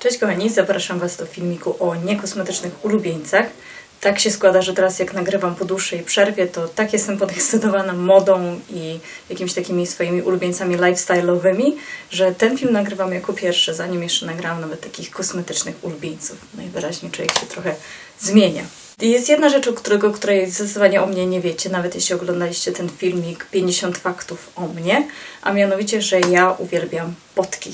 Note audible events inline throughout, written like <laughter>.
Cześć kochani, zapraszam Was do filmiku o niekosmetycznych ulubieńcach. Tak się składa, że teraz jak nagrywam po dłuższej przerwie, to tak jestem podekscytowana modą i jakimiś takimi swoimi ulubieńcami lifestyle'owymi, że ten film nagrywam jako pierwszy, zanim jeszcze nagrałam nawet takich kosmetycznych ulubieńców. Najwyraźniej człowiek się trochę zmienia. Jest jedna rzecz, o którego, której zdecydowanie o mnie nie wiecie, nawet jeśli oglądaliście ten filmik 50 faktów o mnie, a mianowicie, że ja uwielbiam potki.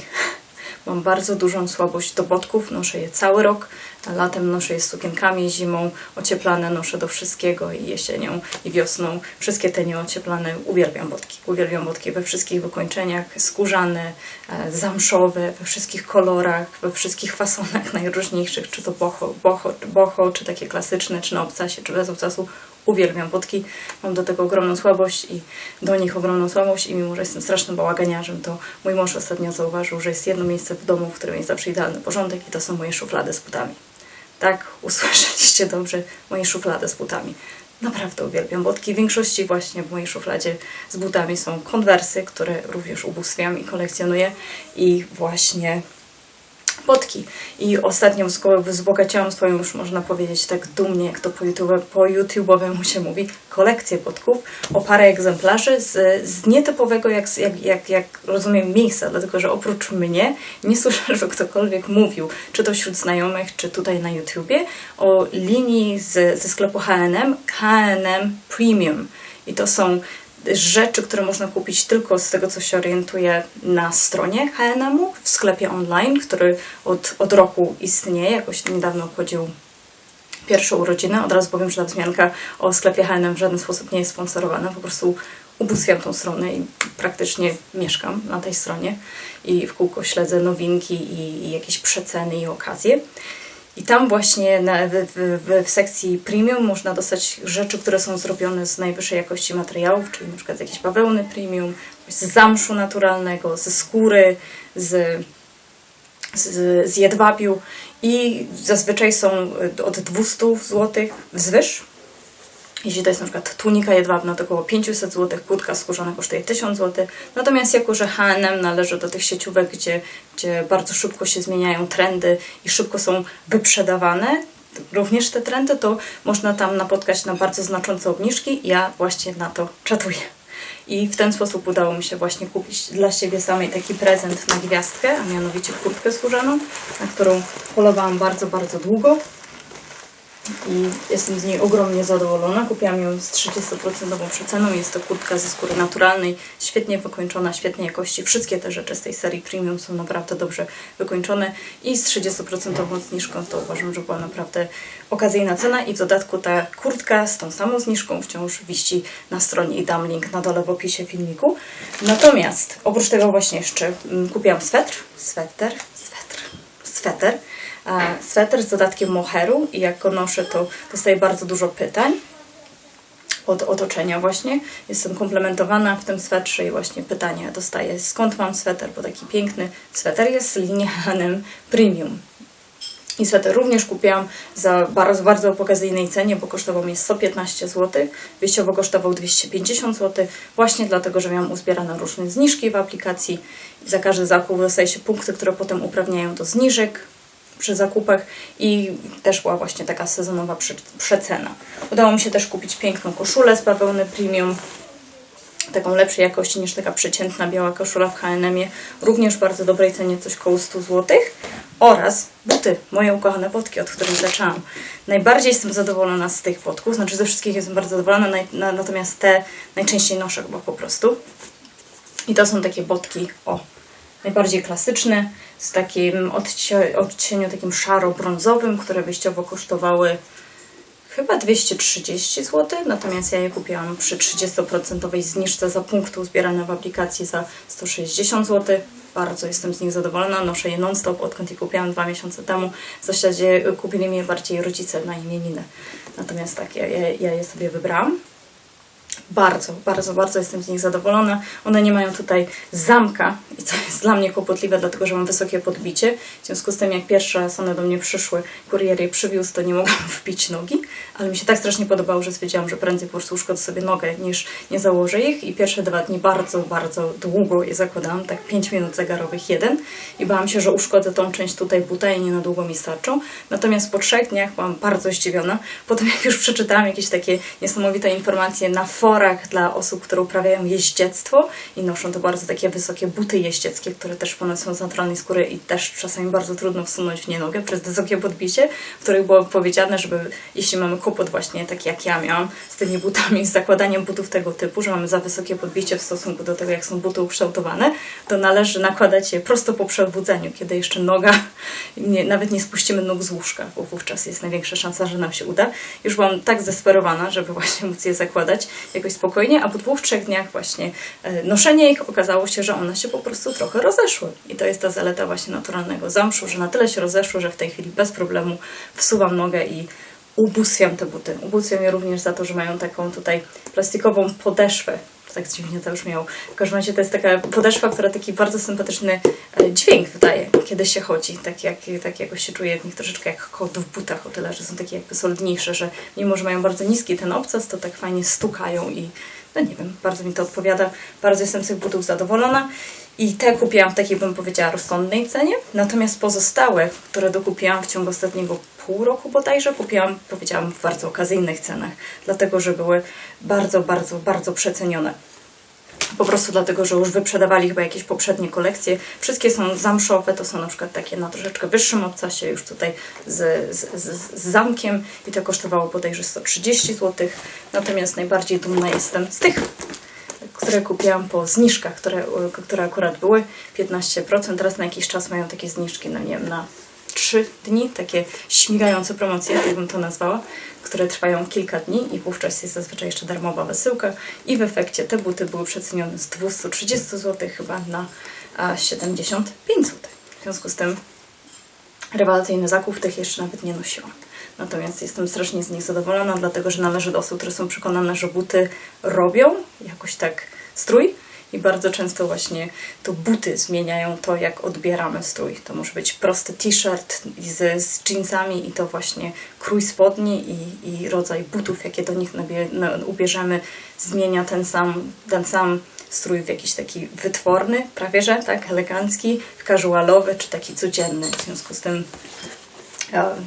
Mam bardzo dużą słabość do botków, noszę je cały rok. Latem noszę je z sukienkami, zimą ocieplane noszę do wszystkiego i jesienią i wiosną. Wszystkie te nieocieplane uwielbiam botki. Uwielbiam botki we wszystkich wykończeniach, skórzane, e, zamszowe, we wszystkich kolorach, we wszystkich fasonach <laughs> najróżniejszych, czy to boho, boho, boho czy takie klasyczne, czy na obcasie, czy bez obcasu. Uwielbiam botki, mam do tego ogromną słabość i do nich ogromną słabość i mimo, że jestem strasznym bałaganiarzem, to mój mąż ostatnio zauważył, że jest jedno miejsce w domu, w którym jest zawsze idealny porządek i to są moje szuflady z butami. Tak, usłyszeliście dobrze, moje szuflady z butami. Naprawdę uwielbiam botki. W większości właśnie w mojej szufladzie z butami są konwersy, które również ubóstwiam i kolekcjonuję i właśnie botki. I ostatnio wzgo- wzbogaciłam swoją, już można powiedzieć tak dumnie, jak to po, YouTube, po YouTube'owemu się mówi, kolekcję botków o parę egzemplarzy z, z nietypowego, jak, jak, jak, jak rozumiem, miejsca, dlatego że oprócz mnie nie słyszę, żeby ktokolwiek mówił, czy to wśród znajomych, czy tutaj na YouTubie, o linii z, ze sklepu H&M, H&M Premium. I to są rzeczy, które można kupić tylko z tego, co się orientuję na stronie H&M-u, w sklepie online, który od, od roku istnieje, jakoś niedawno obchodził pierwszą urodzinę. Od razu powiem, że ta wzmianka o sklepie H&M w żaden sposób nie jest sponsorowana, po prostu ubóstwiam tą stronę i praktycznie mieszkam na tej stronie i w kółko śledzę nowinki i, i jakieś przeceny i okazje. I tam właśnie na, w, w, w sekcji premium można dostać rzeczy, które są zrobione z najwyższej jakości materiałów, czyli na przykład z jakiejś bawełny premium, z zamszu naturalnego, ze skóry, z, z, z jedwabiu i zazwyczaj są od 200 zł wzwyż. Jeśli to jest na przykład tunika jedwabna, to około 500 zł, kurtka skórzana kosztuje 1000 zł. Natomiast jako, że H&M należy do tych sieciówek, gdzie, gdzie bardzo szybko się zmieniają trendy i szybko są wyprzedawane, również te trendy, to można tam napotkać na bardzo znaczące obniżki. Ja właśnie na to czatuję. I w ten sposób udało mi się właśnie kupić dla siebie samej taki prezent na gwiazdkę, a mianowicie kurtkę skórzaną, na którą polowałam bardzo, bardzo długo i jestem z niej ogromnie zadowolona. Kupiłam ją z 30% przeceną. Jest to kurtka ze skóry naturalnej, świetnie wykończona, świetnej jakości. Wszystkie te rzeczy z tej serii premium są naprawdę dobrze wykończone i z 30% zniżką to uważam, że była naprawdę okazyjna cena i w dodatku ta kurtka z tą samą zniżką wciąż wisi na stronie i dam link na dole w opisie filmiku. Natomiast oprócz tego właśnie jeszcze mm, kupiłam swetr, sweter, sweter, a sweter z dodatkiem moheru i jak go noszę, to dostaję bardzo dużo pytań od otoczenia właśnie. Jestem komplementowana w tym swetrze i właśnie pytania dostaję, skąd mam sweter, bo taki piękny sweter jest H&M Premium. I sweter również kupiłam za bardzo, bardzo okazyjnej cenie, bo kosztował mnie 115 zł. Wyjściowo kosztował 250 zł, właśnie dlatego, że miałam uzbierane różne zniżki w aplikacji. Za każdy zakup dostaje się punkty, które potem uprawniają do zniżek przy zakupach i też była właśnie taka sezonowa prze- przecena. Udało mi się też kupić piękną koszulę z bawełny premium, taką lepszej jakości niż taka przeciętna biała koszula w H&M-ie, również w bardzo dobrej cenie, coś koło 100 zł. Oraz buty, moje ukochane botki, od których zaczęłam. Najbardziej jestem zadowolona z tych botków, znaczy ze wszystkich jestem bardzo zadowolona, natomiast te najczęściej noszę chyba po prostu. I to są takie botki, o, najbardziej klasyczne, z takim odcie, odcieniu takim szaro-brązowym, które wyjściowo kosztowały chyba 230 zł, natomiast ja je kupiłam przy 30% zniżce za punkty uzbierane w aplikacji za 160 zł. Bardzo jestem z nich zadowolona, noszę je non-stop, odkąd je kupiłam dwa miesiące temu. W zasadzie kupili mi je bardziej rodzice na imieniny. Natomiast tak, ja, ja, ja je sobie wybrałam. Bardzo, bardzo, bardzo jestem z nich zadowolona. One nie mają tutaj zamka i co jest dla mnie kłopotliwe, dlatego że mam wysokie podbicie. W związku z tym, jak pierwszy raz one do mnie przyszły, kurier je przywiózł, to nie mogłam <laughs> wbić nogi, ale mi się tak strasznie podobało, że stwierdziłam, że prędzej po prostu uszkodzę sobie nogę, niż nie założę ich. I pierwsze dwa dni bardzo, bardzo długo je zakładałam, tak 5 minut zegarowych jeden. I bałam się, że uszkodzę tą część tutaj buta i nie na długo mi starczą. Natomiast po trzech dniach byłam bardzo zdziwiona. Potem jak już przeczytałam jakieś takie niesamowite informacje na dla osób, które uprawiają jeździectwo i noszą to bardzo takie wysokie buty jeździeckie, które też ponoć są z naturalnej skóry i też czasami bardzo trudno wsunąć w nie nogę przez wysokie podbicie, w których było powiedziane, żeby jeśli mamy kłopot właśnie taki jak ja miałam z tymi butami, z zakładaniem butów tego typu, że mamy za wysokie podbicie w stosunku do tego, jak są buty ukształtowane, to należy nakładać je prosto po przebudzeniu, kiedy jeszcze noga, <laughs> nie, nawet nie spuścimy nóg z łóżka, bo wówczas jest największa szansa, że nam się uda. Już byłam tak zdesperowana, żeby <laughs> właśnie móc je zakładać spokojnie, a po dwóch, trzech dniach właśnie e, noszenia ich okazało się, że one się po prostu trochę rozeszły. I to jest ta zaleta właśnie naturalnego zamszu, że na tyle się rozeszły, że w tej chwili bez problemu wsuwam nogę i ubóstwiam te buty. Ubóstwiam je również za to, że mają taką tutaj plastikową podeszwę. Tak dziwnie to brzmiało. W każdym razie to jest taka podeszwa, która taki bardzo sympatyczny e, dźwięk wydaje, kiedy się chodzi. Tak, jak, tak jakoś się czuje w nich troszeczkę jak kot w butach, o tyle, że są takie jakby solidniejsze, że mimo, że mają bardzo niski ten obcas, to tak fajnie stukają i no nie wiem, bardzo mi to odpowiada. Bardzo jestem z tych butów zadowolona. I te kupiłam w takiej, bym powiedziała, rozsądnej cenie. Natomiast pozostałe, które dokupiłam w ciągu ostatniego pół roku bodajże, kupiłam, powiedziałam, w bardzo okazyjnych cenach. Dlatego, że były bardzo, bardzo, bardzo przecenione. Po prostu dlatego, że już wyprzedawali chyba jakieś poprzednie kolekcje. Wszystkie są zamszowe, to są na przykład takie na troszeczkę wyższym obcasie, już tutaj z, z, z, zamkiem i to kosztowało bodajże 130 zł. Natomiast najbardziej dumna jestem z tych które kupiłam po zniżkach, które, które akurat były 15%. Teraz na jakiś czas mają takie zniżki, no nie wiem, na 3 dni, takie śmigające promocje, tak bym to nazwała, które trwają kilka dni i wówczas jest zazwyczaj jeszcze darmowa wysyłka i w efekcie te buty były przecenione z 230 zł chyba na a, 75 zł. W związku z tym rewelacyjny zakup, tych jeszcze nawet nie nosiłam. Natomiast jestem strasznie z nich zadowolona, dlatego że należy do osób, które są przekonane, że buty robią jakoś tak strój. I bardzo często właśnie to buty zmieniają to, jak odbieramy strój. To może być prosty t-shirt z, z jeansami i to właśnie krój spodni i, i rodzaj butów, jakie do nich nabie, ubierzemy, zmienia ten sam, ten sam strój w jakiś taki wytworny, prawie że tak, elegancki, casualowy czy taki codzienny. W związku z tym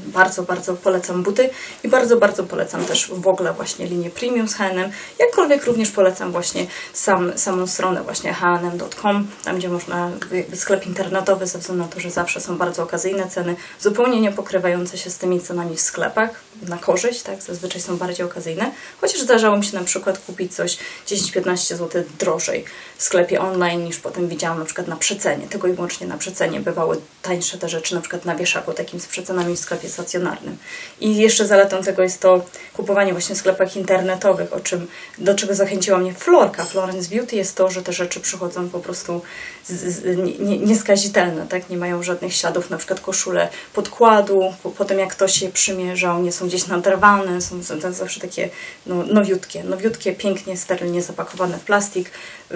bardzo, bardzo polecam buty i bardzo, bardzo polecam też w ogóle właśnie linię premium z H&M. Jakkolwiek również polecam właśnie sam, samą stronę właśnie hm.com, tam gdzie można, jakby sklep internetowy ze względu na to, że zawsze są bardzo okazyjne ceny, zupełnie nie pokrywające się z tymi cenami w sklepach, na korzyść, tak, zazwyczaj są bardziej okazyjne, chociaż zdarzało mi się na przykład kupić coś 10-15 zł drożej w sklepie online niż potem widziałam na przykład na przecenie, tylko i wyłącznie na przecenie bywały tańsze te rzeczy, na przykład na wieszaku takim z przecenami w sklepie stacjonarnym. I jeszcze zaletą tego jest to kupowanie właśnie w sklepach internetowych, o czym, do czego zachęciła mnie Florka, Florence Beauty, jest to, że te rzeczy przychodzą po prostu z, z, nie, nieskazitelne, tak? Nie mają żadnych śladów, na przykład koszule podkładu, po, potem jak ktoś je przymierzał, nie są gdzieś naderwane, są, są zawsze takie no, nowiutkie, nowiutkie, pięknie, sterylnie zapakowane w plastik.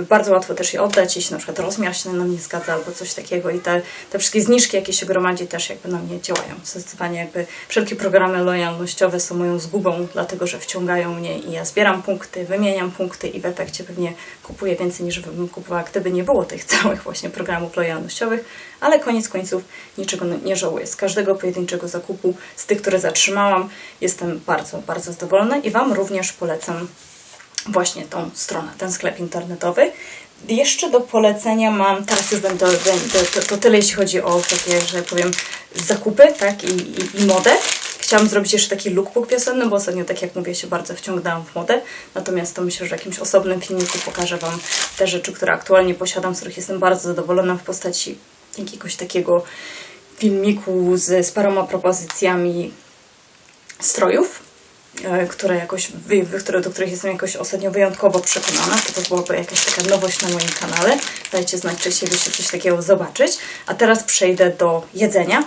Bardzo łatwo też je oddać, jeśli na przykład rozmiar się nam nie zgadza albo coś takiego i te, te wszystkie zniżki, jakie się gromadzi też jakby na mnie działają. Zdecydowanie jakby wszelkie programy lojalnościowe są moją zgubą, dlatego że wciągają mnie i ja zbieram punkty, wymieniam punkty i w efekcie pewnie kupuję więcej niż bym kupowała, gdyby nie było tych <laughs> całych właśnie programów lojalnościowych, ale koniec końców niczego nie żałuję. Z każdego pojedynczego zakupu, z tych, które zatrzymałam, jestem bardzo, bardzo zadowolona i Wam również polecam właśnie tą stronę, ten sklep internetowy. Jeszcze do polecenia mam, teraz już będę, będę to, to tyle jeśli chodzi o takie, że powiem, zakupy, tak, i, i, i modę. Chciałam zrobić jeszcze taki lookbook wiosenny, bo ostatnio, tak jak mówię, się bardzo wciągnęłam w modę. Natomiast to myślę, że w jakimś osobnym filmiku pokażę Wam te rzeczy, które aktualnie posiadam, z których jestem bardzo zadowolona w postaci jakiegoś takiego filmiku z, z paroma propozycjami strojów, które jakoś, które, do których jestem jakoś ostatnio wyjątkowo przekonana. To też byłaby jakaś taka nowość na moim kanale. Dajcie znać, czy chcielibyście coś takiego zobaczyć. A teraz przejdę do jedzenia.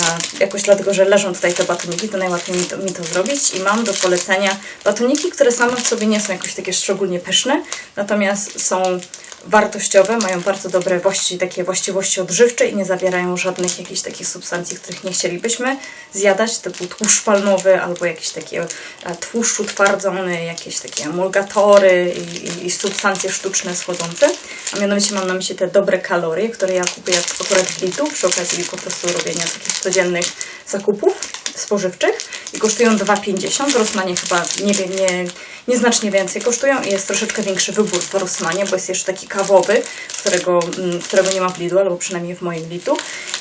a jakoś dlatego, że leżą tutaj te batoniki, to najłatwiej mi to, mi to zrobić i mam do polecenia batoniki, które same w sobie nie są jakoś takie szczególnie pyszne, natomiast są wartościowe, mają bardzo dobre właści, takie właściwości odżywcze i nie zawierają żadnych jakichś takich substancji, których nie chcielibyśmy zjadać, typu tłuszcz palmowy albo jakieś takie e, tłuszcz utwardzony, jakieś takie emulgatory i, i, i substancje sztuczne schodzące. A mianowicie mam na myśli te dobre kalorie, które ja kupuję akurat w Lidlu przy okazji po prostu robienia takich codziennych zakupów spożywczych i kosztują 2,50. W Rosmanie chyba nie, nie, nieznacznie więcej kosztują i jest troszeczkę większy wybór w Rosmanie, bo jest jeszcze taki kawowy, którego, mm, którego nie ma w Lidlu, albo przynajmniej w moim Lidlu.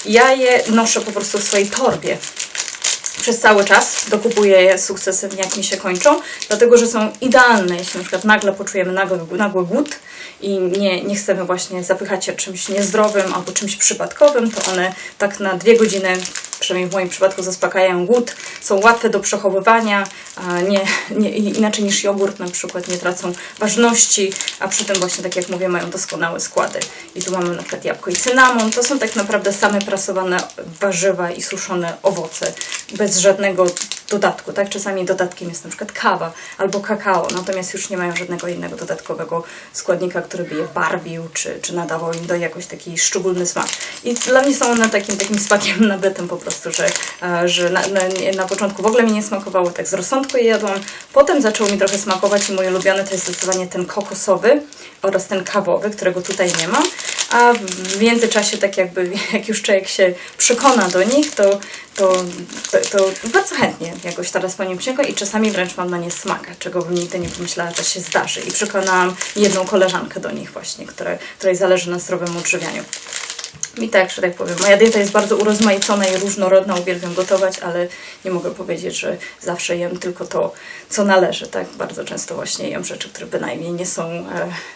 Ja je noszę po prostu w swojej torbie przez cały czas dokupuję je sukcesywnie, jak mi się kończą, dlatego że są idealne, jeśli na przykład nagle poczujemy nagły, nagły głód i nie, nie chcemy właśnie zapychać się czymś niezdrowym albo czymś przypadkowym, to one tak na dwie godziny, przynajmniej w moim przypadku, zaspokajają głód, są łatwe do przechowywania, nie, nie, inaczej niż jogurt na przykład, nie tracą ważności, a przy tym właśnie, tak jak mówię, mają doskonałe składy. I tu mamy na przykład jabłko i cynamon, to są tak naprawdę same prasowane warzywa i suszone owoce, bez żadnego dodatku, tak? Czasami dodatkiem jest na przykład kawa albo kakao, natomiast już nie mają żadnego innego dodatkowego składnika, który by je barwił, czy, czy nadawał im do jakoś taki szczególny smak. I dla mnie są one takim, takim smakiem nabytym po prostu, że, e, że na, na, na początku w ogóle mi nie smakowało, tak z rozsądku je jadłam, potem zaczął mi trochę smakować i mój ulubiony to jest zdecydowanie ten kokosowy oraz ten kawowy, którego tutaj nie mam, a w międzyczasie tak jakby, <laughs> jak już człowiek się przekona do nich, to, to, to, bardzo chętnie jakoś teraz po nim sięga i czasami wręcz mam na nie smaka, czego bym nigdy nie pomyślała, że się zdarzy. I przekonałam jedną koleżankę do nich właśnie, które, której zależy na zdrowym odżywianiu. I tak, że tak powiem, moja dieta jest bardzo urozmaicona i różnorodna, uwielbiam gotować, ale nie mogę powiedzieć, że zawsze jem tylko to, co należy, tak? Bardzo często właśnie jem rzeczy, które bynajmniej nie są e,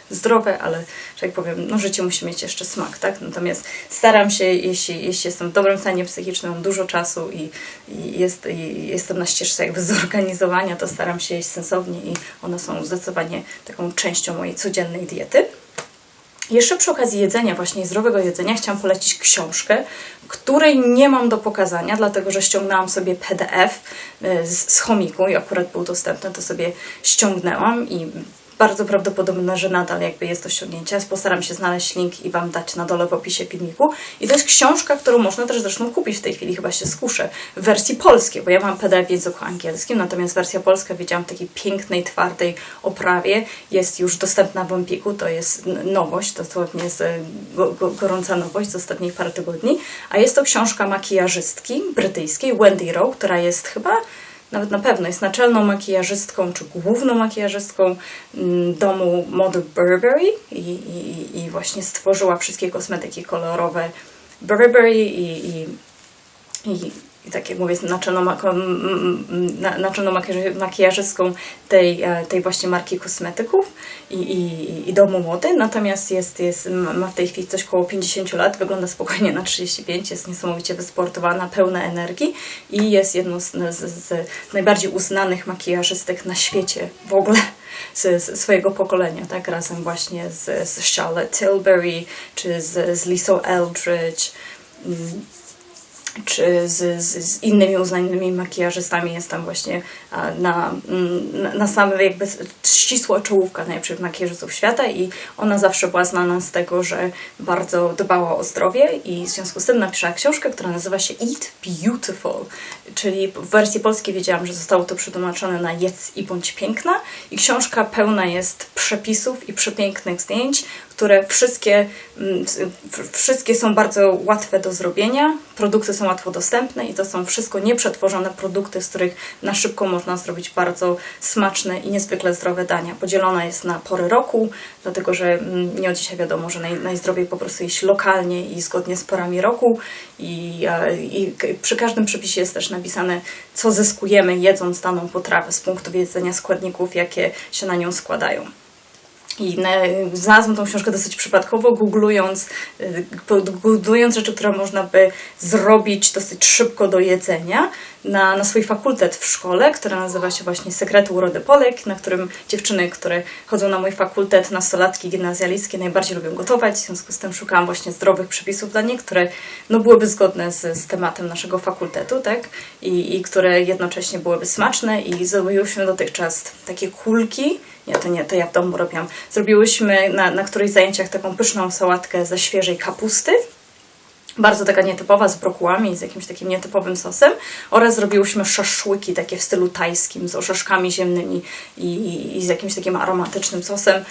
zdrowe, ale, że tak powiem, no życie musi mieć jeszcze smak, tak? Natomiast staram się, jeśli, jeśli jestem w dobrym stanie psychicznym, mam dużo czasu i, i, jest, i jestem na ścieżce jakby zorganizowania, to staram się jeść sensownie i one są zdecydowanie taką częścią mojej codziennej diety. Jeszcze przy okazji jedzenia, właśnie zdrowego jedzenia, chciałam polecić książkę, której nie mam do pokazania, dlatego że ściągnęłam sobie PDF y, z, z chomiku i akurat był dostępny, to sobie ściągnęłam i bardzo prawdopodobne, że nadal jakby jest do ściągnięcia. Postaram się znaleźć link i Wam dać na dole w opisie filmiku. I to jest książka, którą można też zresztą kupić w tej chwili, chyba się skuszę, w wersji polskiej, bo ja mam PDF w języku angielskim, natomiast wersja polska widziałam w takiej pięknej, twardej oprawie. Jest już dostępna w Empiku, to jest nowość, dosłownie jest go, go, gorąca nowość z ostatnich parę tygodni. A jest to książka makijażystki brytyjskiej, Wendy Rowe, która jest chyba nawet na pewno jest naczelną makijażystką, czy główną makijażystką mm, domu mody Burberry i, i, i właśnie stworzyła wszystkie kosmetyki kolorowe Burberry i, i, i, i tak jak mówię, naczelną, makijażystką tej, e, tej właśnie marki kosmetyków i, i, i domu mody, natomiast jest, jest, ma w tej chwili coś koło 50 lat, wygląda spokojnie na 35, jest niesamowicie wysportowana, pełna energii i jest jedną z, z, z najbardziej uznanych makijażystek na świecie w ogóle z, z swojego pokolenia, tak, razem właśnie z, z Charlotte Tilbury czy z, z Lisą Eldridge. Mm, czy z, z, z innymi uznanymi makijażystami jest tam właśnie a, na, mm, na, na same jakby ścisła czołówka najlepszych makijażystów świata i ona zawsze była znana z tego, że bardzo dbała o zdrowie i w związku z tym napisała książkę, która nazywa się Eat Beautiful, czyli w wersji polskiej wiedziałam, że zostało to przetłumaczone na jedz i bądź piękna i książka pełna jest przepisów i przepięknych zdjęć, które wszystkie, mm, wszystkie są bardzo łatwe do zrobienia, produkty są łatwo dostępne i to są wszystko nieprzetworzone produkty, z których na szybko można zrobić bardzo smaczne i niezwykle zdrowe dania. Podzielona jest na pory roku, dlatego że mm, nie od dzisiaj wiadomo, że naj, najzdrowiej po prostu jeść lokalnie i zgodnie z porami roku i, e, i przy każdym przepisie jest też napisane, co zyskujemy jedząc daną potrawę z punktu widzenia składników, jakie się na nią składają. I na, znalazłam tą książkę dosyć przypadkowo, googlując, y, googlując rzeczy, które można by zrobić dosyć szybko do jedzenia. Na, na swój fakultet w szkole, który nazywa się właśnie Sekrety Urody Polek, na którym dziewczyny, które chodzą na mój fakultet, nastolatki gimnazjalistki najbardziej lubią gotować, w związku z tym szukałam właśnie zdrowych przepisów dla nich, które no, byłyby zgodne z, z tematem naszego fakultetu, tak? I, I które jednocześnie byłyby smaczne i zrobiłyśmy dotychczas takie kulki, nie, to nie, to ja w domu robiłam. Zrobiłyśmy na, na którejś zajęciach taką pyszną sałatkę ze świeżej kapusty, bardzo taka nietypowa, z brokułami, z jakimś takim nietypowym sosem oraz zrobiłyśmy szaszłyki takie w stylu tajskim z orzeszkami ziemnymi i, i, z jakimś takim aromatycznym sosem.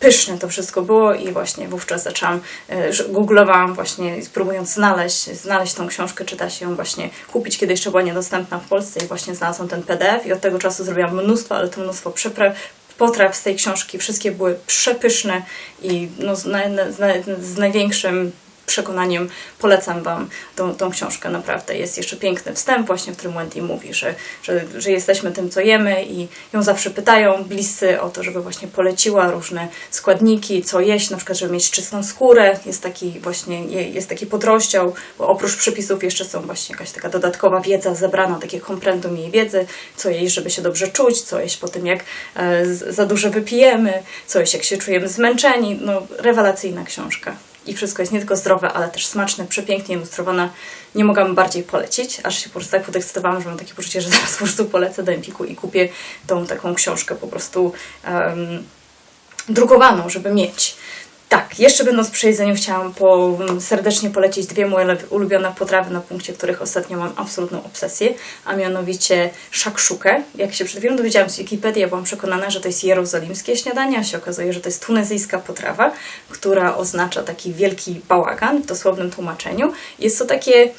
Pyszne to wszystko było i właśnie wówczas zaczęłam, e, googlowałam właśnie próbując znaleźć, znaleźć tą książkę, czy da się ją właśnie kupić, kiedy jeszcze była niedostępna w Polsce i właśnie znalazłam ten PDF i od tego czasu zrobiłam mnóstwo, ale to mnóstwo przepra- potraw z tej książki. Wszystkie były przepyszne i no, z, naj, z, naj, z największym przekonaniem polecam Wam tą, tą książkę. Naprawdę jest jeszcze piękny wstęp, właśnie w którym Wendy mówi, że, że, że jesteśmy tym, co jemy i ją zawsze pytają bliscy o to, żeby właśnie poleciła różne składniki, co jeść, na przykład, żeby mieć czystą skórę. Jest taki właśnie, je- jest taki podrozdział, bo oprócz przepisów jeszcze są właśnie jakaś taka dodatkowa wiedza zebrana, takie komprendum jej wiedzy, co jeść, żeby się dobrze czuć, co jeść po tym, jak e, za dużo wypijemy, co jeść, jak się czujemy zmęczeni. No, rewelacyjna książka. I wszystko jest nie tylko zdrowe, ale też smaczne, przepięknie ilustrowane. Nie mogłam bardziej polecić, aż się po prostu tak podekscytowałam, że mam takie poczucie, że <laughs> zaraz po prostu polecę do Empiku i kupię tą taką książkę po prostu em, drukowaną, żeby mieć. Tak, jeszcze będąc przy jedzeniu chciałam po, serdecznie polecić dwie moje ulubione potrawy, na punkcie których ostatnio mam absolutną obsesję, a mianowicie szakszukę. Jak się przed chwilą dowiedziałam z Wikipedii, ja byłam przekonana, że to jest jerozolimskie śniadanie, a się okazuje, że to jest tunezyjska potrawa, która oznacza taki wielki bałagan w dosłownym tłumaczeniu. Jest to takie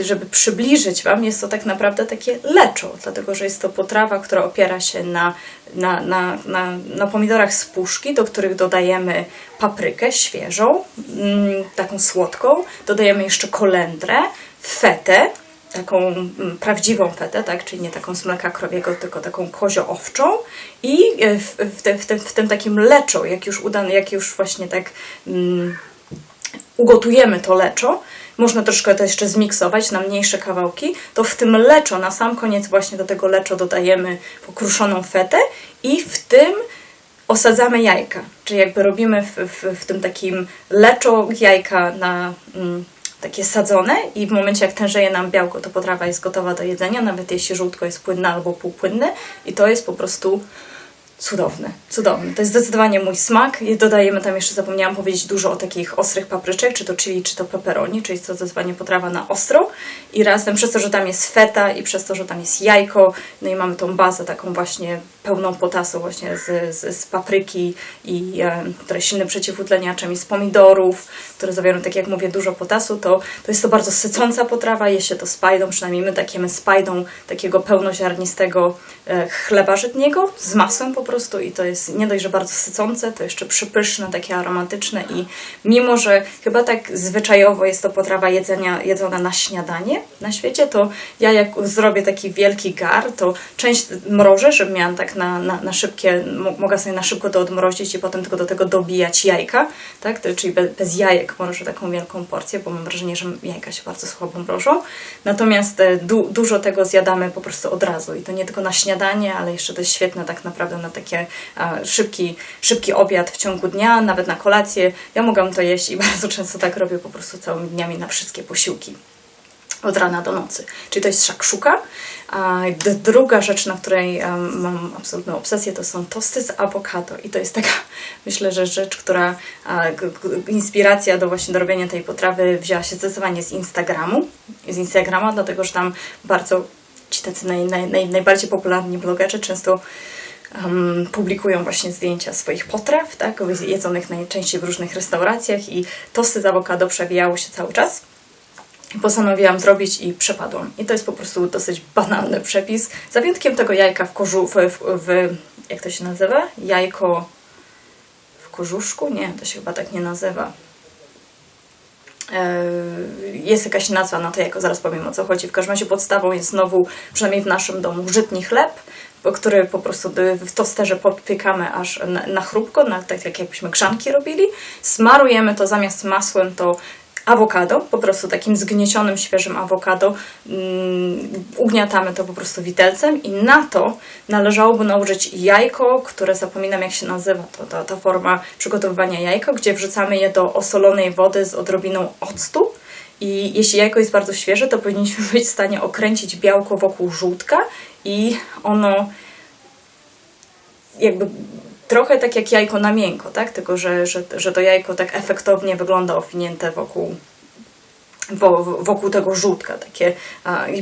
żeby przybliżyć Wam, jest to tak naprawdę takie leczo, dlatego że jest to potrawa, która opiera się na, na, na, na, na pomidorach z puszki, do których dodajemy paprykę świeżą, mm, taką słodką, dodajemy jeszcze kolendrę, fetę, taką mm, prawdziwą fetę, tak, czyli nie taką z mleka krowiego, tylko taką kozio-owczą i e, w, w, te, w, tym takim leczo, jak już udane, jak już właśnie tak mm, ugotujemy to leczo, można troszkę to jeszcze zmiksować na mniejsze kawałki, to w tym leczo, na sam koniec właśnie do tego leczo dodajemy pokruszoną fetę i w tym osadzamy jajka. Czyli jakby robimy w, w, w tym takim leczo jajka na mm, takie sadzone i w momencie jak tężeje nam białko, to potrawa jest gotowa do jedzenia, nawet jeśli żółtko jest płynne albo półpłynne i to jest po prostu Cudowny, cudowny. To jest zdecydowanie mój smak. Dodajemy tam jeszcze, zapomniałam powiedzieć, dużo o takich ostrych papryczek, czy to chili, czy to pepperoni, czyli jest to zdecydowanie potrawa na ostro. I razem przez to, że tam jest feta i przez to, że tam jest jajko, no i mamy tą bazę taką właśnie pełną potasu właśnie z, z, z papryki i e, która jest silnym przeciwutleniaczem i z pomidorów, które zawierają, tak jak mówię, dużo potasu, to, to jest to bardzo sycąca potrawa. Je się to z pajdą, przynajmniej my tak jemy z pajdą takiego pełnoziarnistego e, chleba żytniego z masłem po prostu i to jest nie dość, że bardzo sycące, to jeszcze przypyszne, takie aromatyczne i mimo, że chyba tak zwyczajowo jest to potrawa jedzenia, jedzona na śniadanie na świecie, to ja jak zrobię taki wielki gar, to część mrożę, żeby miałam tak na, na, na szybkie, mo- mogę sobie na szybko to odmrozić i potem tylko do tego dobijać jajka, tak, czyli bez, bez jajek mrożę taką wielką porcję, bo mam wrażenie, że jajka się bardzo słabo mrożą, natomiast e, du, dużo tego zjadamy po prostu od razu i to nie tylko na śniadanie, ale jeszcze to jest świetne tak naprawdę na takie a, szybki, szybki obiad w ciągu dnia, nawet na kolację. Ja mogłam to jeść i <laughs> bardzo często tak robię po prostu całymi dniami na wszystkie posiłki od rana do nocy. Czyli to jest szakszuka. A druga rzecz, na której mam absolutną obsesję, to są tosty z awokado. I to jest taka, <laughs> myślę, że rzecz, która inspiracja do właśnie do robienia tej potrawy wzięła się zdecydowanie z Instagramu. Z Instagrama, dlatego że tam bardzo ci tacy naj, naj, naj, najbardziej popularni blogerzy często um, publikują właśnie zdjęcia swoich potraw, tak, jedzonych najczęściej w różnych restauracjach i tosty z awokado przewijały się cały czas postanowiłam zrobić i przepadłam. I to jest po prostu dosyć banalny przepis. Za wyjątkiem tego jajka w korzu, w, w, w jak to się nazywa? Jajko w korzuszku? Nie, to się chyba tak nie nazywa. E, Jest jakaś nazwa na to jajko, zaraz powiem o co chodzi. W każdym razie podstawą jest znowu, przynajmniej w naszym domu, żytni chleb, który po prostu w tosterze podpiekamy aż na, na chrupko, na, tak jak jakbyśmy grzanki robili. Smarujemy to zamiast masłem, to awokado, po prostu takim zgniecionym, świeżym awokado. Mm, ugniatamy to po prostu widelcem i na to należałoby nałożyć jajko, które zapominam jak się nazywa, to ta, ta forma przygotowywania jajka, gdzie wrzucamy je do osolonej wody z odrobiną octu. I jeśli jajko jest bardzo świeże, to powinniśmy być w stanie okręcić białko wokół żółtka i ono jakby trochę tak jak jajko na miękko, tak? Tylko, że, że, że to jajko tak efektownie wygląda owinięte wokół, wo, wokół tego żółtka. Takie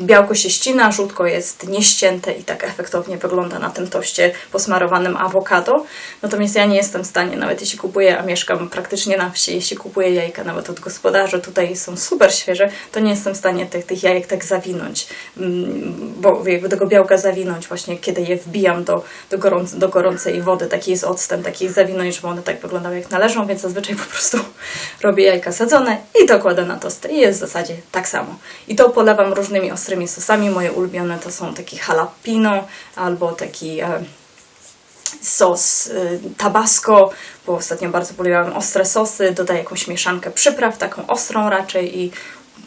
białko się ścina, żółtko jest nieścięte i tak efektownie wygląda na tym toście posmarowanym awokado. Natomiast ja nie jestem w stanie, nawet jeśli kupuję, a mieszkam praktycznie na wsi, jeśli kupuję jajka nawet od gospodarzy, tutaj są super świeże, to nie jestem w stanie tych, tych jajek tak zawinąć, mm, bo jakby tego białka zawinąć właśnie, kiedy je wbijam do, do, gorąc, do gorącej wody, taki jest odstęp, taki jest zawinąć, żeby one tak wyglądały jak należą, więc zazwyczaj po prostu <laughs> robię jajka sadzone i dokładam na tosty i w zasadzie tak samo. I to polewam różnymi ostrymi sosami, moje ulubione to są taki jalapeno albo taki... E, sos y, tabasco, bo ostatnio bardzo polubiłam ostre sosy, dodaję jakąś mieszankę przypraw, taką ostrą raczej i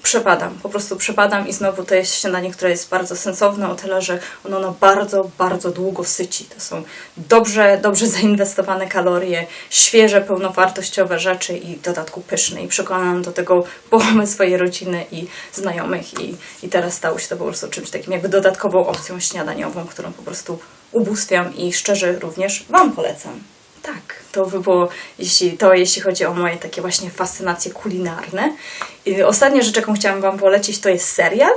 przepadam, po prostu przepadam i znowu to jest śniadanie, które jest bardzo sensowne o tyle, że ono bardzo, bardzo długo syci. To są dobrze, dobrze zainwestowane kalorie, świeże, pełnowartościowe rzeczy i w dodatku pyszne i przekonałam do tego połowę swojej rodziny i znajomych i, i teraz stało się to po prostu czymś takim jakby dodatkową opcją śniadaniową, którą po prostu ubóstwiam i szczerze również Wam polecam. Tak, to by było jeśli, to jeśli chodzi o moje takie właśnie fascynacje kulinarne. I ostatnia rzecz, jaką chciałam Wam polecić, to jest serial.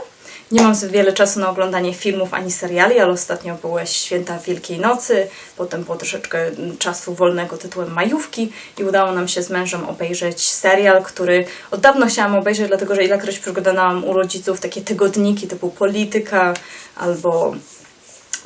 Nie mam zbyt wiele czasu na oglądanie filmów ani seriali, ale ostatnio były Święta Wielkiej Nocy, potem było troszeczkę czasu wolnego tytułem Majówki i udało nam się z mężem obejrzeć serial, który od dawna chciałam obejrzeć, dlatego że ilekroć przeglądałam u rodziców takie tygodniki typu Polityka albo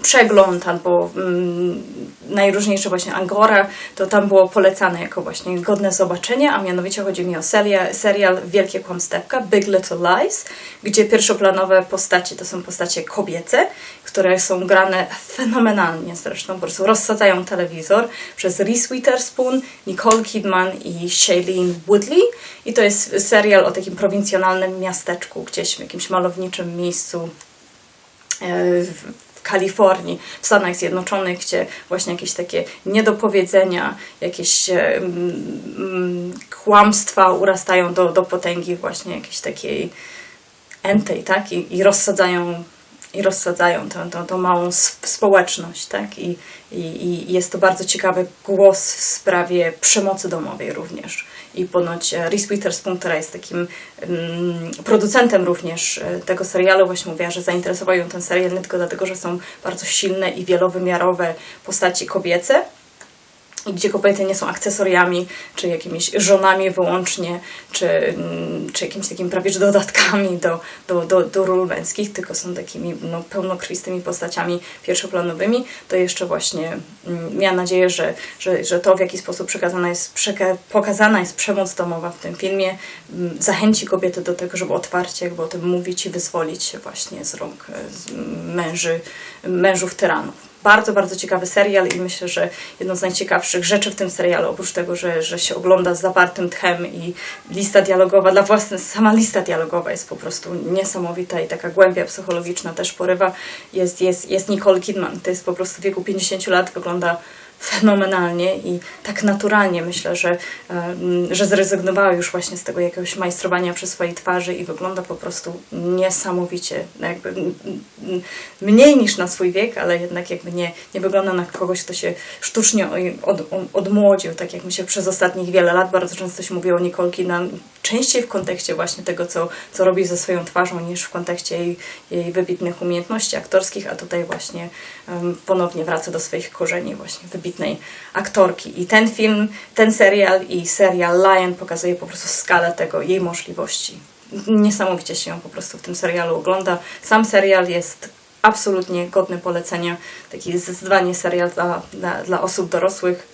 przegląd albo mm, najróżniejsze właśnie Angora, to tam było polecane jako właśnie godne zobaczenia, a mianowicie chodzi mi o serial, serial Wielkie Kłamstewka, Big Little Lies, gdzie pierwszoplanowe postacie to są postacie kobiece, które są grane fenomenalnie zresztą, po prostu rozsadzają telewizor przez Reese Witherspoon, Nicole Kidman i Shailene Woodley. I to jest serial o takim prowincjonalnym miasteczku, gdzieś w jakimś malowniczym miejscu e, w Kalifornii, w Stanach Zjednoczonych, gdzie właśnie jakieś takie niedopowiedzenia, jakieś mm, kłamstwa urastają do, do potęgi właśnie jakiejś takiej entej, tak? I, i rozsadzają i rozsadzają tę, tę, tę małą sp- społeczność, tak? I, i, I jest to bardzo ciekawy głos w sprawie przemocy domowej również. I ponoć e, Reese Witherspoon, która jest takim mm, producentem również e, tego serialu, właśnie mówiła, że zainteresował ją ten serial nie tylko dlatego, że są bardzo silne i wielowymiarowe postaci kobiece, gdzie kobiety nie są akcesoriami, czy jakimiś żonami wyłącznie, czy, mm, czy jakimiś takimi prawie że dodatkami do, do, do, do ról męskich, tylko są takimi no, pełnokrwistymi postaciami pierwszoplanowymi, to jeszcze właśnie mm, miałam nadzieję, że, że, że to w jaki sposób przekazana jest, przeka pokazana jest przemoc domowa w tym filmie, mm, zachęci kobiety do tego, żeby otwarcie jakby o tym mówić i wyzwolić się właśnie z rąk e, z męży, mężów tyranów bardzo, bardzo ciekawy serial i myślę, że jedną z najciekawszych rzeczy w tym serialu, oprócz tego, że, że się ogląda z zawartym tchem i lista dialogowa dla własnych, sama lista dialogowa jest po prostu niesamowita i taka głębia psychologiczna też porywa, jest, jest, jest Nicole Kidman. To jest po prostu w wieku 50 lat, wygląda fenomenalnie i tak naturalnie. Myślę, że, że zrezygnowała już właśnie z tego jakiegoś majstrowania przy swojej twarzy i wygląda po prostu niesamowicie, no jakby mniej niż na swój wiek, ale jednak jakby nie, nie wygląda na kogoś, kto się sztucznie od, odmłodził, tak jak mi się przez ostatnich wiele lat bardzo często się mówiło o Nicole Kidman, częściej w kontekście właśnie tego, co, co robi ze swoją twarzą, niż w kontekście jej, jej wybitnych umiejętności aktorskich, a tutaj właśnie em, ponownie wraca do swoich korzeni właśnie wybitnej aktorki. I ten film, ten serial i serial Lion pokazuje po prostu skalę tego, jej możliwości. Niesamowicie się ją po prostu w tym serialu ogląda. Sam serial jest absolutnie godny polecenia. Taki zdecydowanie serial dla, dla, dla osób dorosłych.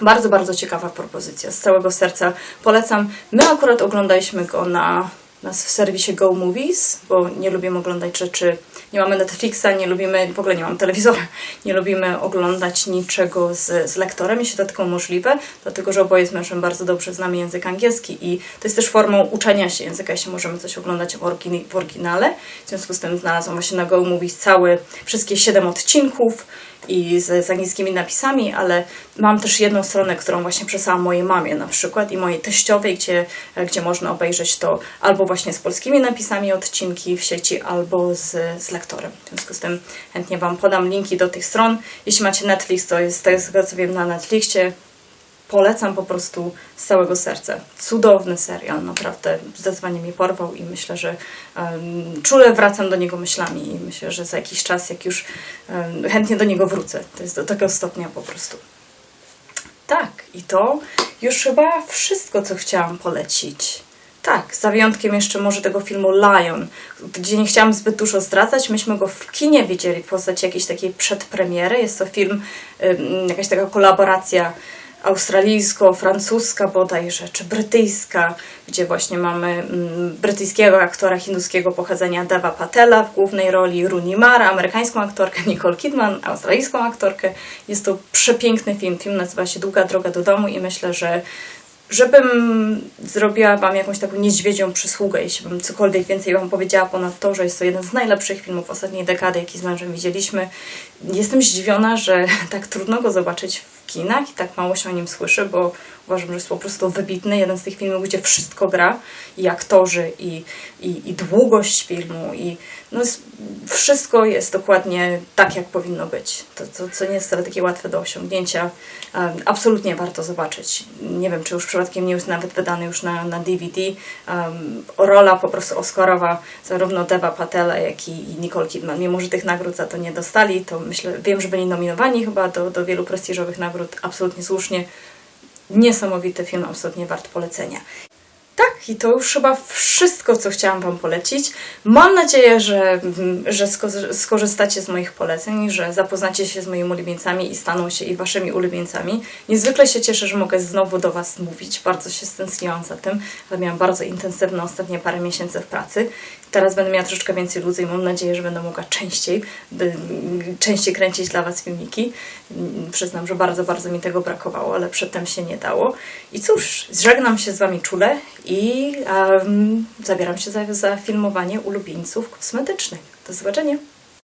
Bardzo, bardzo ciekawa propozycja. Z całego serca polecam. My akurat oglądaliśmy go na nas w serwisie Go Movies, bo nie lubimy oglądać rzeczy, nie mamy Netflixa, nie lubimy, w ogóle nie mam telewizora, <laughs> nie lubimy oglądać niczego z, z lektorem, jeśli to tylko możliwe, dlatego że oboje z mężem bardzo dobrze znamy język angielski i to jest też formą uczenia się języka, jeśli możemy coś oglądać w, w oryginale. W związku z tym znalazłam właśnie na Go Movies całe, wszystkie siedem odcinków i z, z angielskimi napisami, ale mam też jedną stronę, którą właśnie przesłałam mojej mamie na przykład i mojej teściowej, gdzie, gdzie można obejrzeć to albo właśnie z polskimi napisami odcinki w sieci, albo z, z lektorem. W związku z tym chętnie Wam podam linki do tych stron. Jeśli macie Netflix, to jest, to jest tego co wiem na Netflixie. Polecam po prostu z całego serca. Cudowny serial, naprawdę zdecydowanie mnie porwał i myślę, że um, czule wracam do niego myślami i myślę, że za jakiś czas, jak już um, chętnie do niego wrócę. To jest do tego stopnia po prostu. Tak, i to już chyba wszystko, co chciałam polecić. Tak, za wyjątkiem jeszcze może tego filmu Lion, gdzie nie chciałam zbyt dużo zdradzać. Myśmy go w kinie widzieli w postaci jakiejś takiej przedpremiery. Jest to film, jakaś taka kolaboracja australijsko-francuska bodajże, czy brytyjska, gdzie właśnie mamy brytyjskiego aktora hinduskiego pochodzenia Deva Patela w głównej roli, Rooney Mara, amerykańską aktorkę Nicole Kidman, australijską aktorkę. Jest to przepiękny film. Film nazywa się Długa droga do domu i myślę, że żebym zrobiła Wam jakąś taką niedźwiedzią przysługę, jeśli bym cokolwiek więcej Wam powiedziała ponad to, że jest to jeden z najlepszych filmów ostatniej dekady, jaki z mężem widzieliśmy. Jestem zdziwiona, że <laughs> tak trudno go zobaczyć w kinach i tak mało się o nim słyszy, bo uważam, że jest po prostu wybitny. Jeden z tych filmów, gdzie wszystko gra, i aktorzy, i, i, i długość filmu, i no jest, wszystko jest dokładnie tak, jak powinno być. To, to, co nie jest wcale takie łatwe do osiągnięcia. Absolutnie warto zobaczyć. Nie wiem, czy już przypadkiem nie jest nawet wydany już na, na DVD. Um, rola po prostu Oscarowa, zarówno Deva Patela, jak i, i Nicole Kidman. Mimo, że tych nagród za to nie dostali, to myślę, wiem, że byli nominowani chyba do, do wielu prestiżowych nagród. Absolutnie słusznie. Niesamowity film, absolutnie wart polecenia. Tak, i to już chyba wszystko, co chciałam Wam polecić. Mam nadzieję, że, że sko- skorzystacie z moich poleceń, że zapoznacie się z moimi ulubieńcami i staną się i Waszymi ulubieńcami. Niezwykle się cieszę, że mogę znowu do Was mówić. Bardzo się stęskniłam za tym, ale miałam bardzo intensywne ostatnie parę miesięcy w pracy. Teraz będę miała troszeczkę więcej ludzi i mam nadzieję, że będę mogła częściej, częściej kręcić dla Was filmiki. Przyznam, że bardzo, bardzo mi tego brakowało, ale przedtem się nie dało. I cóż, żegnam się z Wami czule i um, zabieram się za, za filmowanie ulubieńców kosmetycznych. Do zobaczenia!